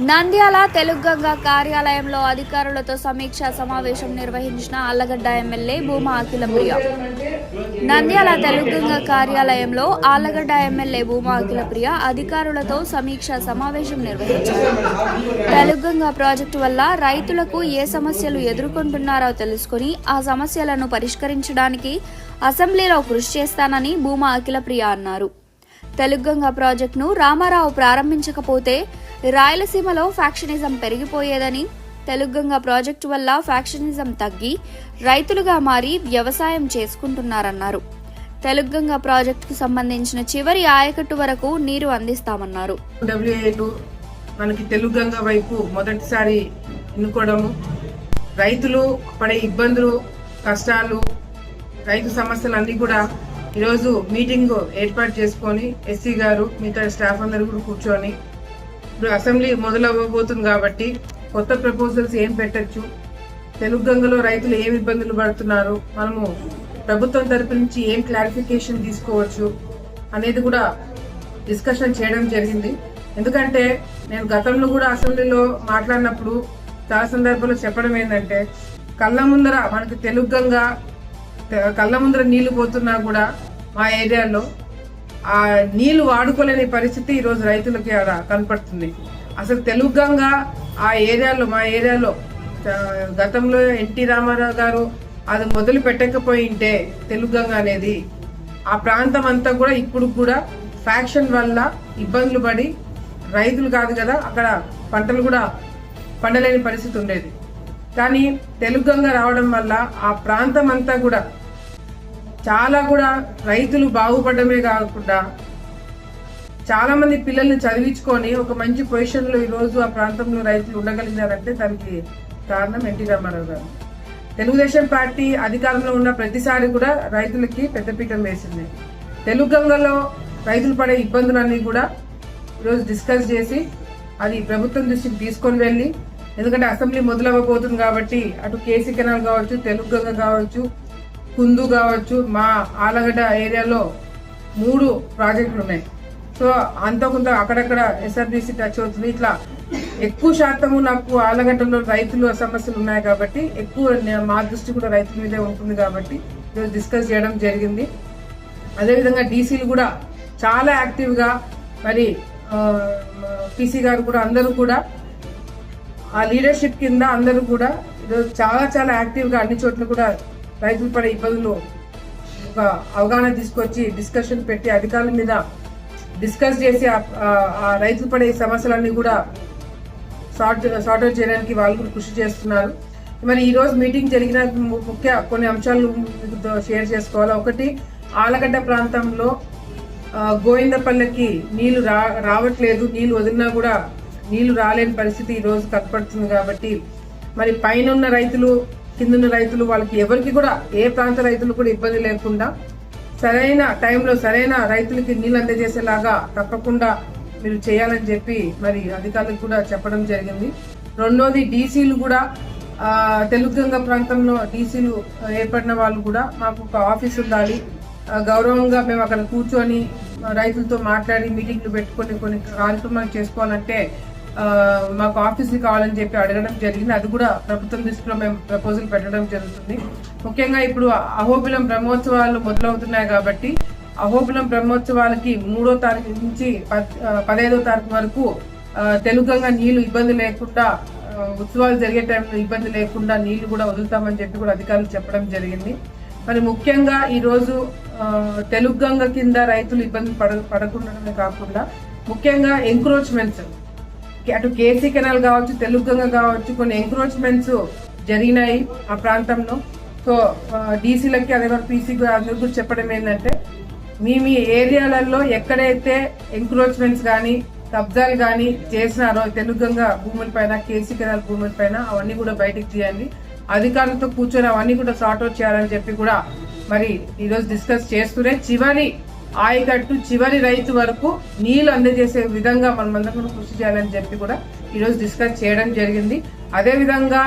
నంద్యాల తెలుగుగంగ కార్యాలయంలో అధికారులతో సమీక్ష సమావేశం నిర్వహించిన ఆళ్ళగడ్డ ఎమ్మెల్యే భూమా అఖిలప్రియ. నంద్యాల తెలుగంగ కార్యాలయంలో ఆళ్ళగడ్డ ఎమ్మెల్యే భూమా అఖిలప్రియ అధికారులతో సమీక్ష సమావేశం నిర్వహించారు. తెలుగంగ ప్రాజెక్టు వల్ల రైతులకు ఏ సమస్యలు ఎదుర్కొంటున్నారో తెలుసుకుని ఆ సమస్యలను పరిష్కరించడానికి అసెంబ్లీలో కృషి చేస్తానని భూమా అఖిలప్రియ అన్నారు. తెలుగుగంగ ప్రాజెక్టును రామారావు ప్రారంభించకపోతే రాయలసీమలో ఫ్యాక్షనిజం పెరిగిపోయేదని తెలుగుగంగ ప్రాజెక్టు వల్ల ఫ్యాక్షనిజం తగ్గి రైతులుగా మారి వ్యవసాయం చేసుకుంటున్నారన్నారు. తెలుగుగంగ ప్రాజెక్టుకు సంబంధించిన చివరి ఆయకట్టు వరకు నీరు అందిస్తామన్నారు. మనకి తెలుగుగంగ వైపు మొదటిసారి ఎన్నుకోవడము రైతులు పడే ఇబ్బందులు కష్టాలు రైతు సమస్యలు అన్ని కూడా ఈరోజు మీటింగ్ ఏర్పాటు చేసుకొని ఎస్సీ గారు మిగతా స్టాఫ్ అందరూ కూడా కూర్చొని ఇప్పుడు అసెంబ్లీ మొదలవ్వబోతుంది కాబట్టి కొత్త ప్రపోజల్స్ ఏం పెట్టచ్చు? తెలుగు గంగలో రైతులు ఏం ఇబ్బందులు పడుతున్నారు? మనము ప్రభుత్వం తరపు నుంచి ఏం క్లారిఫికేషన్ తీసుకోవచ్చు అనేది కూడా డిస్కషన్ చేయడం జరిగింది. ఎందుకంటే నేను గతంలో కూడా అసెంబ్లీలో మాట్లాడినప్పుడు చాలా సందర్భాల్లో చెప్పడం ఏంటంటే కళ్ళ ముందర మనకి తెలుగంగా గంగ కళ్ళ ముందర నీళ్ళు పోతున్నా కూడా మా ఏరియాలో ఆ నీళ్ళు వాడుకోలేని పరిస్థితి ఈరోజు రైతులకి ఆడ కనపడుతుంది. అసలు తెలుగుగా ఆ ఏరియాలో మా ఏరియాలో గతంలో ఎన్టీ రామారావు గారు అది మొదలు పెట్టకపోయింటే తెలుగంగా అనేది ఆ ప్రాంతం అంతా కూడా ఇప్పుడు కూడా ఫ్యాక్షన్ వల్ల ఇబ్బందులు పడి రైతులు కాదు కదా అక్కడ పంటలు కూడా పండలేని పరిస్థితి ఉండేది. కానీ తెలుగంగా రావడం వల్ల ఆ ప్రాంతం అంతా కూడా చాలా కూడా రైతులు బాగుపడమే కాకుండా చాలా మంది పిల్లల్ని చదివించుకొని ఒక మంచి పొజిషన్లో ఈరోజు ఆ ప్రాంతంలో రైతులు ఉండగలిగినారంటే దానికి కారణం ఎన్టీ రామారావు గారు. తెలుగుదేశం పార్టీ అధికారంలో ఉన్న ప్రతిసారి కూడా రైతులకి పెద్దపీఠం వేసింది. తెలుగు గంగలో రైతులు పడే ఇబ్బందులన్నీ కూడా ఈరోజు డిస్కస్ చేసి అది ప్రభుత్వం దృష్టికి తీసుకొని వెళ్ళి ఎందుకంటే అసెంబ్లీ మొదలవ్వబోతుంది కాబట్టి అటు కేసీ కెనాల్ కావచ్చు తెలుగంగ కావచ్చు కుందు కావచ్చు మా ఆలగడ్డ ఏరియాలో మూడు ప్రాజెక్టులు ఉన్నాయి. సో అంత కొంత అక్కడక్కడ ఎస్ఆర్బీసీ టచ్ అవుతుంది. ఇట్లా ఎక్కువ శాతము నాకు ఆలగడ్డలో రైతులు సమస్యలు ఉన్నాయి కాబట్టి ఎక్కువ మా దృష్టి కూడా రైతుల మీదే ఉంటుంది కాబట్టి ఈరోజు డిస్కస్ చేయడం జరిగింది. అదేవిధంగా డీసీలు కూడా చాలా యాక్టివ్గా మరి పీసీ గారు కూడా అందరూ కూడా ఆ లీడర్షిప్ కింద అందరూ కూడా ఈరోజు చాలా చాలా యాక్టివ్గా అన్ని చోట్ల కూడా రైతులు పడే ఇబ్బందులు ఒక అవగాహన తీసుకొచ్చి డిస్కషన్ పెట్టి అధికారుల మీద డిస్కస్ చేసి ఆ- రైతులు పడే సమస్యలన్నీ కూడా సార్ట్ సార్ట్ అవుట్ చేయడానికి వాళ్ళు కూడా కృషి చేస్తున్నారు. మరి ఈరోజు మీటింగ్ జరిగిన ము- ముఖ్య కొన్ని అంశాలు షేర్ చేసుకోవాలి? ఒకటి ఆలగడ్డ ప్రాంతంలో గోవిందపల్లెకి నీళ్ళు రా రావట్లేదు నీళ్ళు వదిలినా కూడా నీళ్ళు రాలేని పరిస్థితి ఈ రోజు కనపడుతుంది కాబట్టి మరి పైన ఉన్న రైతులు కిందున్న రైతులు వాళ్ళకి ఎవరికి కూడా ఏ ప్రాంత రైతులు కూడా ఇబ్బంది లేకుండా సరైన టైంలో సరైన రైతులకి నీళ్ళు అందజేసేలాగా తప్పకుండా మీరు చేయాలని చెప్పి మరి అధికారులకు కూడా చెప్పడం జరిగింది. రెండోది డీసీలు కూడా ఆ, ప్రాంతంలో డీసీలు ఏర్పడిన వాళ్ళు కూడా మాకు ఒక ఆఫీస్ ఉండాలి. గౌరవంగా మేము అక్కడ కూర్చొని రైతులతో మాట్లాడి మీటింగ్లు పెట్టుకొని కొన్ని కార్యక్రమాలు చేసుకోవాలంటే మాకు ఆఫీసులు కావాలని చెప్పి అడగడం జరిగింది. అది కూడా ప్రభుత్వం దృష్టిలో మేము ప్రపోజల్ పెట్టడం జరుగుతుంది. ముఖ్యంగా ఇప్పుడు అహోబిలం బ్రహ్మోత్సవాలు మొదలవుతున్నాయి కాబట్టి అహోబిలం బ్రహ్మోత్సవాలకి మూడో తారీఖు నుంచి పదహైదో తారీఖు వరకు తెలుగంగా నీళ్ళు ఇబ్బంది లేకుండా ఉత్సవాలు జరిగే టైంలో ఇబ్బంది లేకుండా నీళ్ళు కూడా వదులుతామని చెప్పి కూడా అధికారులు చెప్పడం జరిగింది. మరి ముఖ్యంగా ఈరోజు తెలుగు గంగ కింద రైతులు ఇబ్బంది పడ పడకుండా కాకుండా ముఖ్యంగా ఎంక్రోచ్మెంట్స్ అటు కేసీ కెనాల్ కావచ్చు తెలుగంగ కావచ్చు కొన్ని ఎంక్రోచ్మెంట్స్ జరిగినాయి ఆ ప్రాంతంలో. సో డీసీలకి అదే పీసీ అందరికీ కూడా చెప్పడం ఏంటంటే మీ మీ ఏరియాలలో ఎక్కడైతే ఎంక్రోచ్మెంట్స్ కానీ కబ్జాలు కానీ చేసినారో తెలుగంగ భూములపైన కేసీ కెనాల్ భూములపైన అవన్నీ కూడా బయటికి తీయండి. అధికారులతో కూర్చొని అవన్నీ కూడా సార్ట్ అవుట్ చేయాలని చెప్పి కూడా మరి ఈరోజు డిస్కస్ చేస్తూనే చివరి ఆయకట్టు చివరి రైతు వరకు నీళ్ళు అందజేసే విధంగా మనమందరం కూడా కృషి చేయాలని చెప్పి కూడా ఈరోజు డిస్కస్ చేయడం జరిగింది. అదే విధంగా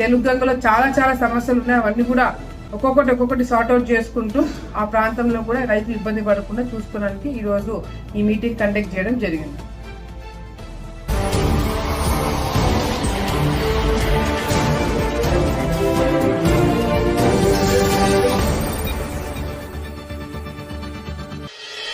తెలుగంగలో చాలా చాలా సమస్యలు ఉన్నాయి. అవన్నీ కూడా ఒక్కొక్కటి ఒక్కొక్కటి సార్ట్ అవుట్ చేసుకుంటూ ఆ ప్రాంతంలో కూడా రైతులు ఇబ్బంది పడకుండా చూసుకోవడానికి ఈ రోజు ఈ మీటింగ్ కండక్ట్ చేయడం జరిగింది.